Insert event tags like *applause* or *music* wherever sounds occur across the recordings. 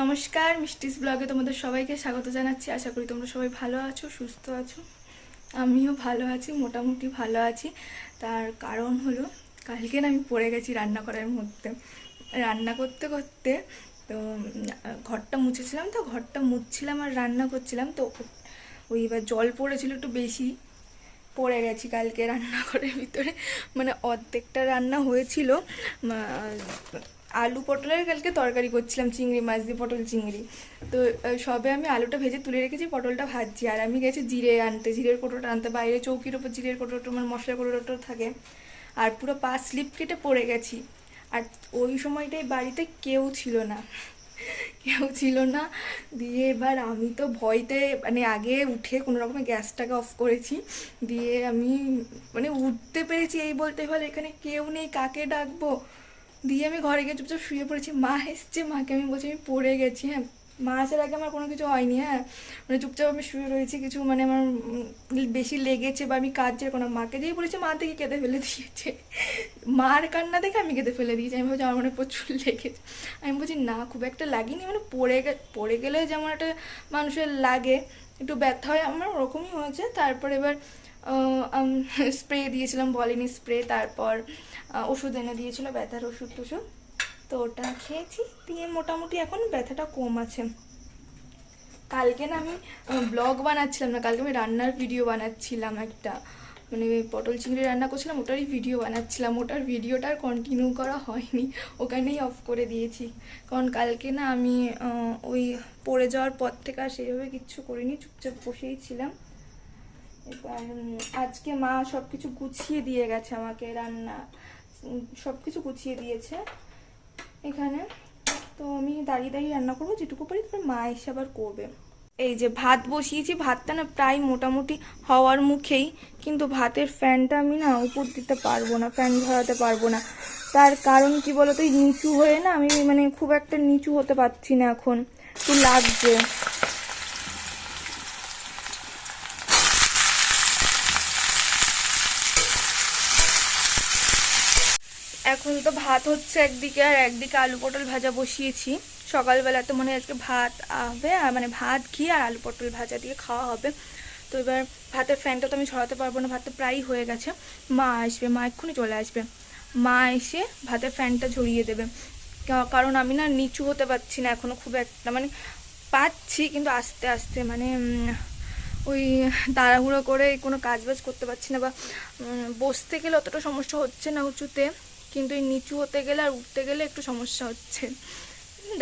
নমস্কার, মিষ্টিস ব্লগে তোমাদের সবাইকে স্বাগত জানাচ্ছি। আশা করি তোমরা সবাই ভালো আছো, সুস্থ আছো। আমিও ভালো আছি, মোটামুটি ভালো আছি। তার কারণ হলো, কালকে না আমি পড়ে গেছি রান্না করার মধ্যে। রান্না করতে করতে, তো ঘরটা মুছেছিলাম তো, ঘরটা মুছছিলাম আর রান্না করছিলাম। তো, ওই এবার জল পড়েছিল একটু বেশি। পড়ে গেছি কালকে রান্নাঘরের ভিতরে। মানে অর্ধেকটা রান্না হয়েছিল। আলু পটলের কালকে তরকারি করছিলাম, চিংড়ি মাছ দিয়ে, পটল চিংড়ি। তো সবে আমি আলুটা ভেজে তুলে রেখেছি, পটলটা ভাজছি। আর আমি গেছি জিরে আনতে, জিরের কোটোটা আনতে। বাইরে চৌকির ওপর জিরের কোটোটা মানে মশলার কোটোটা থাকে। আর পুরো পা স্লিপ কেটে পড়ে গেছি। আর ওই সময়টাই বাড়িতে কেউ ছিল না। কেউ ছিল না। দিয়ে এবার আমি তো ভয়তে মানে আগে উঠে কোনো রকমের গ্যাসটাকে অফ করেছি। দিয়ে আমি মানে উঠতে পেরেছি এই বলতে হলে, এখানে কেউ নেই, কাকে ডাকবো? দিয়ে আমি ঘরে গিয়ে চুপচাপ শুয়ে পড়েছি। মা এসছে, মাকে আমি বলছি, আমি পড়ে গেছি। হ্যাঁ মা আসার আগে আমার কোনো কিছু হয়নি হ্যাঁ। মানে চুপচাপ আমি শুয়ে রয়েছি, কিছু মানে আমার বেশি লেগেছে বা আমি কাজ যেরকম মাকে যেই বলেছে, মা থেকে কেঁদে ফেলে দিয়েছে। মার কান্না দেখে আমি কেঁদে ফেলে দিয়েছি। আমি ভাবছি আমার মনে প্রচুর লেগেছে। আমি বলছি, না, খুব একটা লাগেনি। মানে পড়ে পড়ে গেলে যেমন একটা মানুষের লাগে একটু ব্যথা হয় আমার, ওরকমই হয়েছে। তারপর এবার স্প্রে দিয়েছিলাম বলেনি স্প্রে তারপর ওষুধ এনে দিয়েছিল, ব্যথার ওষুধ টষুধ। তো ওটা খেয়েছি, দিয়ে মোটামুটি এখন ব্যথাটা কম আছে। কালকে না আমি ব্লগ বানাচ্ছিলাম না, কালকে আমি রান্নার ভিডিও বানাচ্ছিলাম একটা। মানে পটল চিংড়ি রান্না করছিলাম, ওটারই ভিডিও বানাচ্ছিলাম। ওটার ভিডিওটা আর কন্টিনিউ করা হয়নি। ওখানেই অফ করে দিয়েছি। কারণ কালকে না আমি ওই পড়ে যাওয়ার পর থেকে আর সেইভাবে কিচ্ছু করিনি, চুপচাপ বসেই ছিলাম। এবার আজকে মা সব কিছু গুছিয়ে দিয়ে গেছে আমাকে, রান্না সব কিছু গুছিয়ে দিয়েছে এখানে। তো আমি দাঁড়িয়ে দাঁড়িয়ে রান্না করব, যেটুকু পারি তারপর মা এসে আবার করবে। এই যে ভাত বসিয়েছি, ভাতটা না প্রায় মোটামুটি হওয়ার মুখেই, কিন্তু ভাতের ফ্যানটা আমি না উপর দিতে পারব না, ফ্যান ধরাতে পারব না। তার কারণ কি বলতো নিচু হয়ে না আমি মানে খুব একটা নিচু হতে পারছি না এখন, একটু লাগছে। এখন তো ভাত হচ্ছে একদিকে আর একদিকে আলু পটল ভাজা বসিয়েছি। সকালবেলা তো মনে হয় আজকে ভাত হবে, আর মানে ভাত, ঘি আর আলু পটল ভাজা দিয়ে খাওয়া হবে। তো এবার ভাতের ফ্যানটা তো আমি ছড়াতে পারব না, ভাত তো প্রায়ই হয়ে গেছে। মা আসবে, মা এক্ষুনি চলে আসবে। মা এসে ভাতের ফ্যানটা ঝরিয়ে দেবে। কারণ আমি না নিচু হতে পারছি না এখনও খুব একটা মানে পাচ্ছি কিন্তু আস্তে আস্তে মানে ওই তাড়াহুড়ো করে কোনো কাজ বাজ করতে পারছি না বা বসতে গেলে অতটা সমস্যা হচ্ছে না উঁচুতে, কিন্তু এই নিচু হতে গেলে আর উঠতে গেলে একটু সমস্যা হচ্ছে।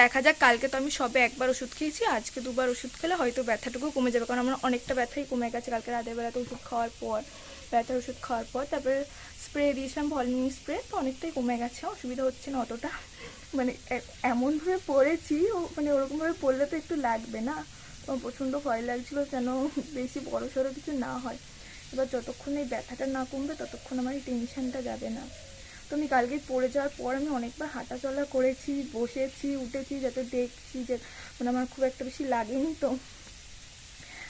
দেখা যাক, কালকে তো আমি সবে একবার ওষুধ খেয়েছি, আজকে দুবার ওষুধ খেলে হয়তো ব্যথাটুকু কমে যাবে, কারণ আমার অনেকটা ব্যথাই কমে গেছে কালকে রাতের বেলাতে ওষুধ খাওয়ার পর, ব্যথার ওষুধ খাওয়ার পর, তারপরে স্প্রে দিয়েছিলাম ভলিনি স্প্রে তো অনেকটাই কমে গেছে, অসুবিধা হচ্ছে না অতটা। মানে এমনভাবে পড়েছি, ও মানে ওরকমভাবে পড়লে তো একটু লাগবে না আমার প্রচণ্ড ভয় লাগছিল যেন বেশি বড় সড়ো কিছু না হয়। এবার যতক্ষণ এই ব্যথাটা না কমবে, ততক্ষণ আমার এই টেনশনটা যাবে না। আমি কালকে পড়ে যাওয়ার পর আমি অনেকবার হাঁটা চলা করেছি, বসেছি, উঠেছি যাতে দেখছি যে মানে আমার খুব একটা বেশি লাগেনি তো।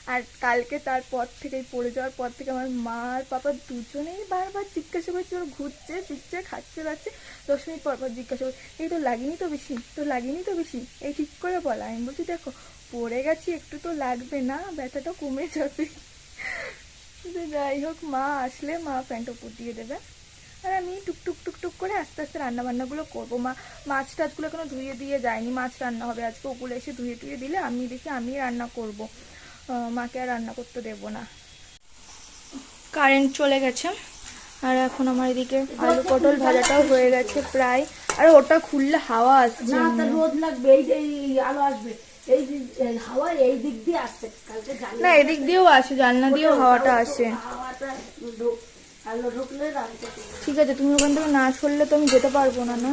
আর কালকে তারপর থেকে পড়ে যাওয়ার পর থেকে আমার মা আর পাপা দুজনেই বারবার জিজ্ঞাসা করছে, ওর ঘুরছে, ফিরছে, খাচ্ছে যাচ্ছে দশ মিনিট পর পর জিজ্ঞাসা করছে, এই তো লাগেনি তো বেশি, তো লাগেনি তো বেশি, এই ঠিক করে বলা। আমি বলছি, দেখো, পড়ে গেছি, একটু তো লাগবে না ব্যথাটা কমে যাবে। *laughs* যাই হোক, মা আসলে মা প্যান্ট উপর দিয়ে দেবে। আর আমি টুকটুক টুকটুক করে আস্তে আস্তে রান্না বান্নাগুলো করব। মা মাছ টাছগুলো এখনও ধুয়ে দিয়ে যায়নি। মাছ রান্না হবে আজকে। ওগুলো এসে ধুয়ে টুয়ে দিলে আমি দেখি আমি রান্না করব। মাকে আর রান্না করতে দেবো না। কারেন্ট চলে গেছে। আর এখন আমার এদিকে আলু পটল ভাজাটাও হয়ে গেছে প্রায়। আর ওটা খুললে হাওয়া আসছে। রোদ লাগবে। এই যে আলো আসবে। এই যে হাওয়া এই দিক দিয়ে আসছে। না এদিক দিয়েও আসে। জানলা দিয়েও হাওয়াটা আসে। ঠিক আছে, তুমি ওখান থেকে না সরলে তো আমি যেতে পারব না না?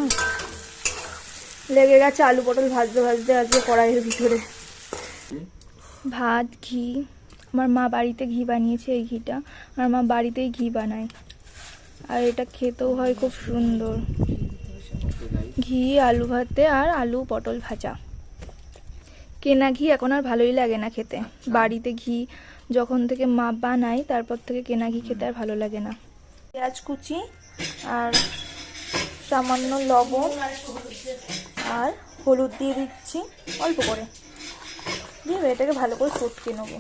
লেগে গেছে আলু পটল ভাজতে ভাজতে আজকে কড়াইয়ের ভিতরে। ভাত, ঘি, আমার মা বাড়িতে ঘি বানিয়েছে এই ঘিটা, আর মা বাড়িতেই ঘি বানায়। আর এটা খেতেও হয় খুব সুন্দর। ঘি, আলু ভাতে আর আলু পটল ভাজা। কেনা ঘি এখন আর ভালোই লাগে না খেতে। বাড়িতে ঘি যখন থেকে মা বানাই তারপর থেকে কেনা ঘি খেতে আর ভালো লাগে না। পেঁয়াজ কুচি আর সামান্য লবণ আর হলুদ দিয়ে দিচ্ছি, অল্প করে। দিয়ে এটাকে ভালো করে চটকে নেব।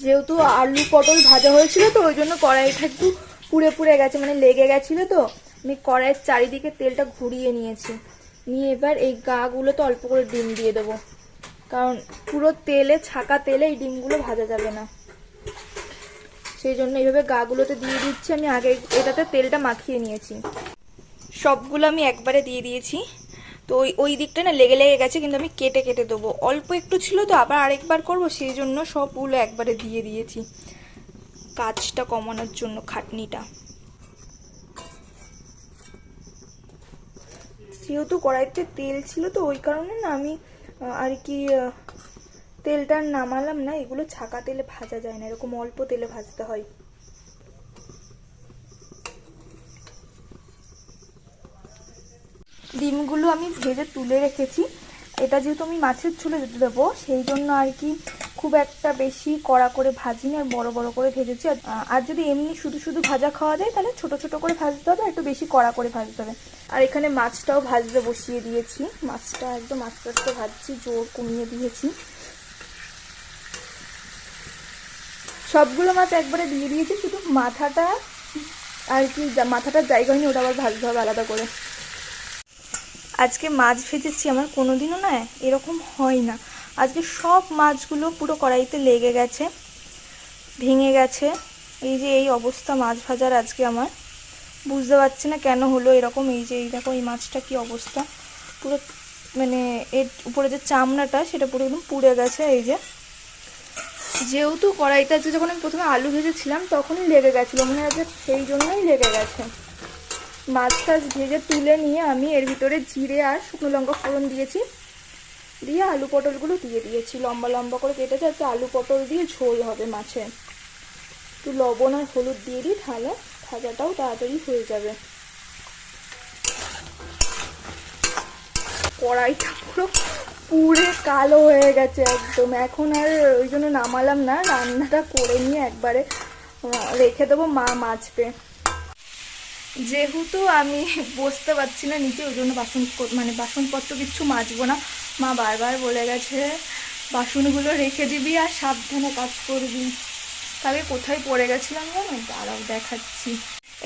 যেহেতু আলু পটল ভাজা হয়েছিল তো, ওই জন্য কড়াইটা একটু পুড়ে পুড়ে গেছে মানে লেগে গেছিল তো। আমি কড়াইয়ের চারিদিকে তেলটা ঘুরিয়ে নিয়েছি। নিয়ে এবার এই গাগুলো তো অল্প করে ডিম দিয়ে দেবো। কারণ পুরো তেলে, ছাকা তেলে এই ডিমগুলো ভাজা যাবে না। সেই জন্য এইভাবে গাগুলোতে দিয়ে দিচ্ছি আমি। আগে এটাতে তেলটা মাখিয়ে নিয়েছি। সবগুলো আমি একবারে দিয়ে দিয়েছি। তো ওই ওই দিকটা না লেগে লেগে গেছে, কিন্তু আমি কেটে কেটে দেবো। অল্প একটু ছিল তো, আবার আরেকবার করব, সেই জন্য সবগুলো একবারে দিয়ে দিয়েছি। কাজটা কমানোর জন্য, খাটনিটা। যেহেতু কড়াইতে তেল ছিল তো, ওই কারণে না আমি আর কি তেলটা নামালাম না, এগুলো ছাকা তেলে ভাজা যায় না, এরকম অল্প তেলে ভাজতে হয়। ডিমগুলো আমি ভেজে তুলে রেখেছি। এটা যেহেতু আমি মাছের ছুলে দেবো, সেই জন্য আর কি খুব একটা বেশি কড়া করে ভাজিনি আর বড় বড় করে ভেজেছি। আর- যদি এমনি শুধু শুধু ভাজা খাওয়া যায়, তাহলে ছোট ছোট করে ভাজতে হবে একটু বেশি কড়া করে ভাজতে হবে। আর এখানে মাছটাও ভাজতে বসিয়ে দিয়েছি। মাছটা একদম আস্তে আস্তে ভাজছি, জোর কমিয়ে দিয়েছি। সবগুলো মাছ একবারে দিয়ে দিয়েছি, শুধু মাথাটা আর কি মাথাটার জায়গা হয়নি, ওটা আবার ভাজতে হবে আলাদা করে। আজকে মাছ ভেজেছি, আমার কোনোদিনও না এরকম হয় না। আজকে সব মাছগুলো পুরো কড়াইতে লেগে গেছে, ভেঙে গেছে। এই যে এই অবস্থা মাছ ভাজার আজকে আমার। বুঝতে পারছি না কেন হলো এরকম, এই যে এই দেখো, এই মাছটা কি অবস্থা। পুরো মানে এর উপরে যে চামড়াটা, সেটা পুরো একদম পুড়ে গেছে, এই যে। যেহেতু কড়াইতে আজকে যখন আমি প্রথমে আলু ভেজেছিলাম, তখনই লেগে গেছিল, মনে যে সেই জন্যই লেগে গেছে। মাছ টাছ ভেজে তুলে নিয়ে আমি এর ভিতরে জিরে আর শুকনো লঙ্কা ফোড়ন দিয়েছি। দিয়ে আলু পটলগুলো দিয়ে দিয়েছি। লম্বা লম্বা করে কেটেছে আজকে আলু পটল দিয়ে ঝোল হবে মাছে। একটু লবণ আর হলুদ দিয়ে দিই, তাহলে ভাজাটাও তাড়াতাড়ি হয়ে যাবে। কড়াইটা পুরো পুড়ে কালো হয়ে গেছে একদম। এখন আর ওই জন্য নামালাম না, রান্নাটা করে নিয়ে একবারে রেখে দেবো মা মাছবে যেহেতু আমি বসতে পারছি না নিচে, ওই জন্য বাসন মানে বাসনপত্র কিচ্ছু মাজবো না। মা বারবার বলে গেছে, বাসনগুলো রেখে দিবি আর সাবধানে কাজ করবি। তবে কোথায় পড়ে গেছিলাম জানো? দাঁড়াও, দেখাচ্ছি।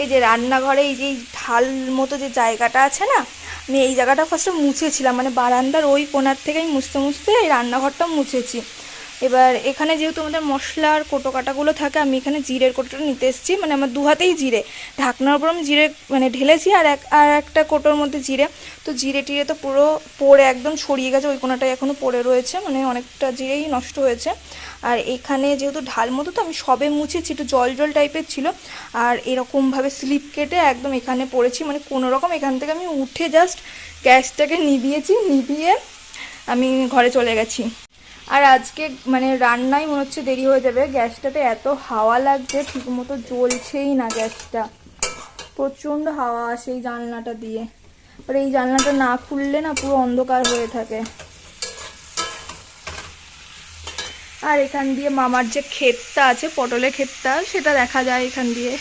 এই যে রান্নাঘরে এই যে ঢাল মতো যে জায়গাটা আছে না, আমি এই জায়গাটা ফার্স্টে মুছেছিলাম। মানে বারান্দার ওই কোনার থেকে আমি মুছতে মুছতে এই রান্নাঘরটা মুছেছি। এবার এখানে যেহেতু আমাদের মশলার কোটো কাটাগুলো থাকে, আমি এখানে জিরের কোটোটা নিতে এসেছি। মানে আমার দু হাতেই জিরে। ঢাকনার উপর আমি জিরে মানে ঢেলেছি আর এক, আর একটা কোটোর মধ্যে জিরে। তো জিরে টিরে তো পুরো পড়ে একদম ছড়িয়ে গেছে, ওই কোনাটাই এখনও পড়ে রয়েছে। মানে অনেকটা জিরেই নষ্ট হয়েছে। আর এখানে যেহেতু ঢাল মতো, তো আমি সবে মুছেছি, একটু জল জল টাইপের ছিল। আর এরকমভাবে স্লিপ কেটে একদম এখানে পড়েছি। মানে কোনো রকম এখান থেকে আমি উঠে জাস্ট গ্যাসটাকে নিভিয়েছি, নিভিয়ে আমি ঘরে চলে গেছি। আর আজকে মানে রান্নাই মনে হচ্ছে দেরি হয়ে যাবে। গ্যাসটাতে এত হাওয়া লাগছে ঠিক মতো জ্বলছেই না গ্যাসটা। প্রচণ্ড হাওয়া আসে এই জানলাটা দিয়ে। আর এই জানলাটা না খুললে না পুরো অন্ধকার হয়ে থাকে। আর এখান দিয়ে মামার যে ক্ষেতটা আছে, পটলের ক্ষেতটা, সেটা দেখা যায় এখান দিয়ে।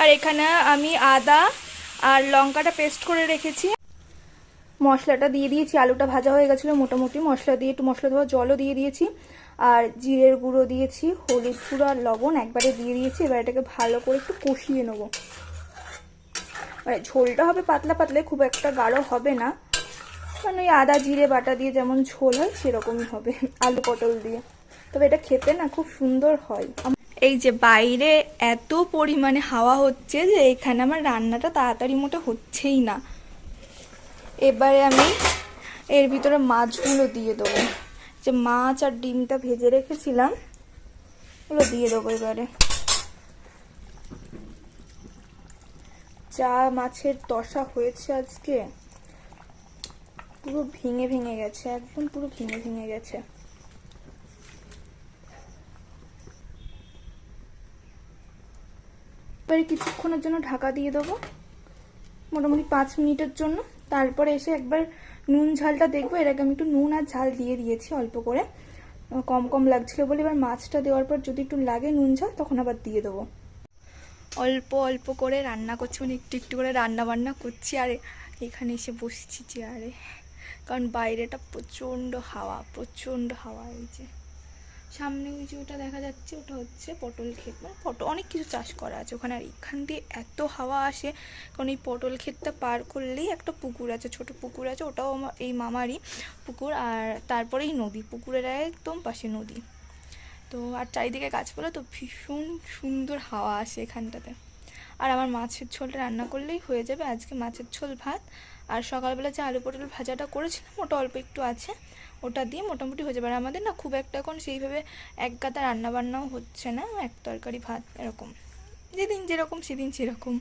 আর এখানে আমি আদা আর লঙ্কাটা পেস্ট করে রেখেছি। মশলাটা দিয়ে দিয়েছি, আলুটা ভাজা হয়ে গেছিল মোটামুটি। মশলা দিয়ে একটু মশলা ধোয়া জলও দিয়ে দিয়েছি। আর জিরের গুঁড়ো দিয়েছি, হলুদ গুঁড়ো আর লবণ একবারে দিয়ে দিয়েছি। এবার এটাকে ভালো করে একটু কষিয়ে নেব। মানে ঝোলটা হবে পাতলা পাতলা, খুব একটা গাঢ় হবে না। মানে ওই আদা, জিরে, বাটা দিয়ে যেমন ঝোল হয়, সেরকমই হবে আলু পটল দিয়ে। তবে এটা খেতে না খুব সুন্দর হয়। এই যে বাইরে এত পরিমাণে হাওয়া হচ্ছে যে এখানে আমার রান্নাটা তাড়াতাড়ি মোটে হচ্ছেই না। এবারে আমি এর ভিতরে মাছগুলো দিয়ে দেবো। যে মাছ আর ডিমটা ভেজে রেখেছিলাম, ওগুলো দিয়ে দেবো এবারে। যা মাছের দশা হয়েছে আজকে, পুরো ভেঙে ভেঙে গেছে, একদম পুরো ভেঙে ভেঙে গেছে। এবারে কিছুক্ষণের জন্য ঢাকা দিয়ে দেবো, মোটামুটি পাঁচ মিনিটের জন্য। তারপরে এসে একবার নুন ঝালটা দেখব। এর আগে আমি একটু নুন আর ঝাল দিয়ে দিয়েছি অল্প করে। কম কম লাগছিল বলে এবার মাছটা দেওয়ার পর যদি একটু লাগে নুন ঝাল, তখন আবার দিয়ে দেবো। অল্প অল্প করে রান্না করছি মানে একটু একটু করে রান্না বান্না করছি, আর এখানে এসে বসছি চেয়ারে। কারণ বাইরেটা প্রচণ্ড হাওয়া প্রচণ্ড হাওয়া এই যে। সামনে ওই যে ওটা দেখা যাচ্ছে, ওটা হচ্ছে পটল ক্ষেত। মানে পটল অনেক কিছু চাষ করা আছে ওখানে। আর এখান দিয়ে এত হাওয়া আসে, কারণ এই পটল ক্ষেতটা পার করলেই একটা পুকুর আছে, ছোট পুকুর আছে, ওটাও আমার, এই মামারই পুকুর। আর তারপরেই নদী, পুকুরের একদম পাশে নদী। তো আর চারিদিকে গাছপালা, তো ভীষণ সুন্দর হাওয়া আসে এখানটাতে। আর আমার মাছের ঝোলটা রান্না করলেই হয়ে যাবে। আজকে মাছের ঝোল ভাত। আর সকালবেলা যে আলু পটল ভাজাটা করেছিলাম, ওটা অল্প একটু আছে। ওটা দিয়ে মোটামুটি হয়ে যাবে। আর আমাদের না খুব একটা এখন সেইভাবে এক গাদা রান্নাবান্নাও হচ্ছে না, এক তরকারি ভাত এরকম। যেদিন যেরকম, সেদিন সেরকম।